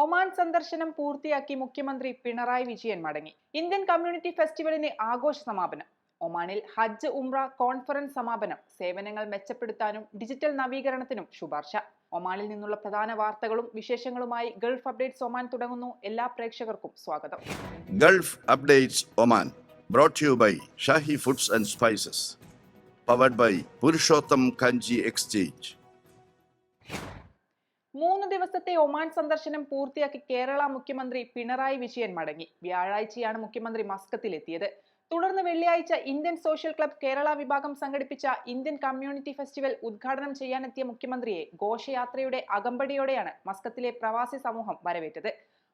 Oman സന്ദർശനം പൂർത്തിയാക്കി മുഖ്യമന്ത്രി പിണറായി വിജയൻ മടങ്ങി. ഇന്ത്യൻ കമ്മ്യൂണിറ്റി ഫെസ്റ്റിവലിന്റെ ആഘോഷ സമാപനം. ഒമാനിൽ ഹജ്ജ് ഉംറ കോൺഫറൻസ് സമാപനം സേവനങ്ങൾ മെച്ചപ്പെടുത്താനും ഡിജിറ്റൽ നവീകരണത്തിനും ശുപാർശ. ഒമാനിൽ നിന്നുള്ള പ്രധാന വാർത്തകളും വിശേഷങ്ങളുമായി ഗൾഫ് അപ്ഡേറ്റ്സ് ഒമാൻ തുടങ്ങുന്നു. എല്ലാ പ്രേക്ഷകർക്കും സ്വാഗതം. Gulf updates Oman brought you by Shahi foods and spices powered by Purushottam Kanji exchange. മൂന്ന് ദിവസത്തെ ഒമാൻ സന്ദർശനം പൂർത്തിയാക്കി കേരള മുഖ്യമന്ത്രി പിണറായി വിജയൻ മടങ്ങി. വ്യാഴാഴ്ചയാണ് മുഖ്യമന്ത്രി മസ്കത്തിലെത്തിയത്. തുടർന്ന് വെള്ളിയാഴ്ച ഇന്ത്യൻ സോഷ്യൽ ക്ലബ് കേരള വിഭാഗം സംഘടിപ്പിച്ച ഇന്ത്യൻ കമ്മ്യൂണിറ്റി ഫെസ്റ്റിവൽ ഉദ്ഘാടനം ചെയ്യാനെത്തിയ മുഖ്യമന്ത്രിയെ ഘോഷയാത്രയുടെ അകമ്പടിയോടെയാണ് മസ്കത്തിലെ പ്രവാസി സമൂഹം വരവേറ്റത്.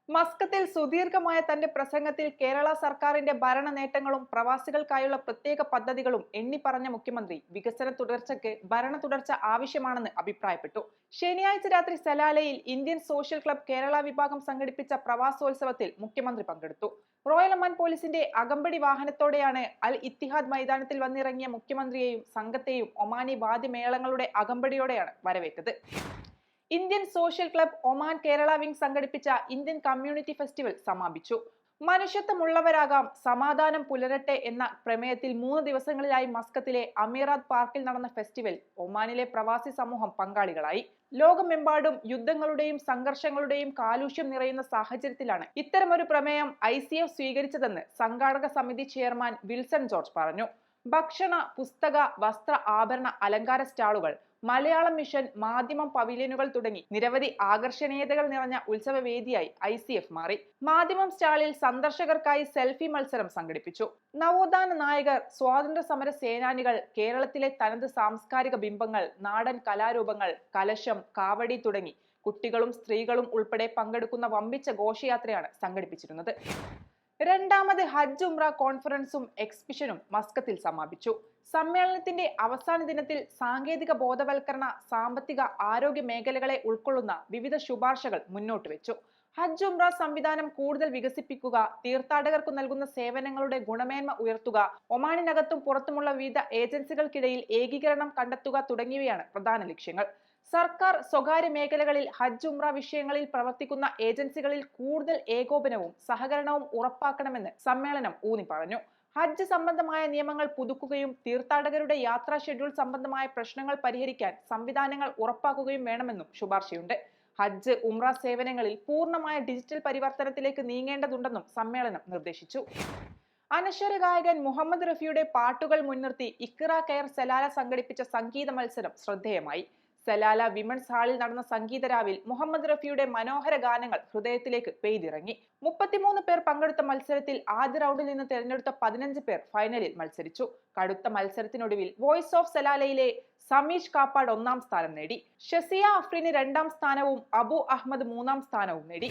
മസ്കത്തിൽ സുദീർഘമായ തന്റെ പ്രസംഗത്തിൽ കേരള സർക്കാരിന്റെ ഭരണ നേട്ടങ്ങളും പ്രവാസികൾക്കായുള്ള പ്രത്യേക പദ്ധതികളും എണ്ണിപ്പറഞ്ഞ മുഖ്യമന്ത്രി വികസന തുടർച്ചയ്ക്ക് ഭരണ തുടർച്ച ആവശ്യമാണെന്ന് അഭിപ്രായപ്പെട്ടു. ശനിയാഴ്ച രാത്രി സലാലയിൽ ഇന്ത്യൻ സോഷ്യൽ ക്ലബ് കേരള വിഭാഗം സംഘടിപ്പിച്ച പ്രവാസോത്സവത്തിൽ മുഖ്യമന്ത്രി പങ്കെടുത്തു. റോയൽ ഒമാൻ പോലീസിന്റെ അകമ്പടി വാഹനത്തോടെയാണ് അൽ ഇത്തിഹാദ് മൈതാനത്തിൽ വന്നിറങ്ങിയ മുഖ്യമന്ത്രിയെയും സംഘത്തെയും ഒമാനി വാദ്യമേളങ്ങളുടെ അകമ്പടിയോടെയാണ് വരവേറ്റത്. Indian social club Oman Kerala wing സംഘടിപ്പിച്ച ഇന്ത്യൻ കമ്മ്യൂണിറ്റി ഫെസ്റ്റിവൽ സമാപിച്ചു. മനുഷ്യത്വമുള്ളവരാകാം സമാധാനം പുലരട്ടെ എന്ന പ്രമേയത്തിൽ മൂന്ന് ദിവസങ്ങളിലായി മസ്കത്തിലെ അമീറാത്ത് പാർക്കിൽ നടന്ന ഫെസ്റ്റിവൽ ഒമാനിലെ പ്രവാസി സമൂഹം പങ്കാളികളായി. ലോകമെമ്പാടും യുദ്ധങ്ങളുടെയും സംഘർഷങ്ങളുടെയും കാലുഷ്യം നിറയുന്ന സാഹചര്യത്തിലാണ് ഇത്തരമൊരു പ്രമേയം ഐ സ്വീകരിച്ചതെന്ന് സംഘാടക സമിതി ചെയർമാൻ വിൽസൺ ജോർജ് പറഞ്ഞു. ഭക്ഷണ പുസ്തക വസ്ത്ര ആഭരണ അലങ്കാര സ്റ്റാളുകൾ മലയാളം മിഷൻ മാധ്യമം പവിലിയനുകൾ തുടങ്ങി നിരവധി ആകർഷണീയതകൾ നിറഞ്ഞ ഉത്സവവേദിയായി ഐ സി എഫ് മാറി. മാധ്യമം സ്റ്റാളിൽ സന്ദർശകർക്കായി സെൽഫി മത്സരം സംഘടിപ്പിച്ചു. നവോത്ഥാന നായകർ സ്വാതന്ത്ര്യ സമര സേനാനികൾ കേരളത്തിലെ തനത് സാംസ്കാരിക ബിംബങ്ങൾ നാടൻ കലാരൂപങ്ങൾ കലശം കാവടി തുടങ്ങി കുട്ടികളും സ്ത്രീകളും ഉൾപ്പെടെ പങ്കെടുക്കുന്ന വമ്പിച്ച ഘോഷയാത്രയാണ് സംഘടിപ്പിച്ചിരുന്നത്. രണ്ടാമത് ഹജ്ജ് ഉംറ കോൺഫറൻസും എക്സിബിഷനും മസ്കത്തിൽ സമാപിച്ചു. സമ്മേളനത്തിന്റെ അവസാന ദിനത്തിൽ സാങ്കേതിക ബോധവൽക്കരണ സാമ്പത്തിക ആരോഗ്യ മേഖലകളെ ഉൾക്കൊള്ളുന്ന വിവിധ ശുപാർശകൾ മുന്നോട്ട് വെച്ചു. ഹജ്ജ് ഉംറ സംവിധാനം കൂടുതൽ വികസിപ്പിക്കുക തീർത്ഥാടകർക്ക് നൽകുന്ന സേവനങ്ങളുടെ ഗുണമേന്മ ഉയർത്തുക ഒമാനിനകത്തും പുറത്തുമുള്ള വിവിധ ഏജൻസികൾക്കിടയിൽ ഏകീകരണം കണ്ടെത്തുക തുടങ്ങിയവയാണ് പ്രധാന ലക്ഷ്യങ്ങൾ. സർക്കാർ സ്വകാര്യ മേഖലകളിൽ ഹജ്ജ് ഉംറ വിഷയങ്ങളിൽ പ്രവർത്തിക്കുന്ന ഏജൻസികളിൽ കൂടുതൽ ഏകോപനവും സഹകരണവും ഉറപ്പാക്കണമെന്ന് സമ്മേളനം ഊന്നി പറഞ്ഞു. ഹജ്ജ് സംബന്ധമായ നിയമങ്ങൾ പുതുക്കുകയും തീർത്ഥാടകരുടെ യാത്രാ ഷെഡ്യൂൾ സംബന്ധമായ പ്രശ്നങ്ങൾ പരിഹരിക്കാൻ സംവിധാനങ്ങൾ ഉറപ്പാക്കുകയും വേണമെന്നും ശുപാർശയുണ്ട്. ഹജ്ജ് ഉംറ സേവനങ്ങളിൽ പൂർണമായ ഡിജിറ്റൽ പരിവർത്തനത്തിലേക്ക് നീങ്ങേണ്ടതുണ്ടെന്നും സമ്മേളനം നിർദ്ദേശിച്ചു. അനശ്വര ഗായകൻ മുഹമ്മദ് റഫിയുടെ പാട്ടുകൾ മുൻനിർത്തി ഇക്ര കെയർ സലാല സംഘടിപ്പിച്ച സംഗീത മത്സരം ശ്രദ്ധേയമായി. സലാല വിമൻസ് ഹാളിൽ നടന്ന സംഗീത രാവിൽ മുഹമ്മദ് റഫിയുടെ മനോഹര ഗാനങ്ങൾ ഹൃദയത്തിലേക്ക് പെയ്തിറങ്ങി. മുപ്പത്തിമൂന്ന് പേർ പങ്കെടുത്ത മത്സരത്തിൽ ആദ്യ റൗണ്ടിൽ നിന്ന് തിരഞ്ഞെടുത്ത പതിനഞ്ച് പേർ ഫൈനലിൽ മത്സരിച്ചു. കടുത്ത മത്സരത്തിനൊടുവിൽ വോയിസ് ഓഫ് സലാലയിലെ സമീഷ് കാപ്പാട് ഒന്നാം സ്ഥാനം നേടി. ഷസിയ അഫ്രീന് രണ്ടാം സ്ഥാനവും അബു അഹമ്മദ് മൂന്നാം സ്ഥാനവും നേടി.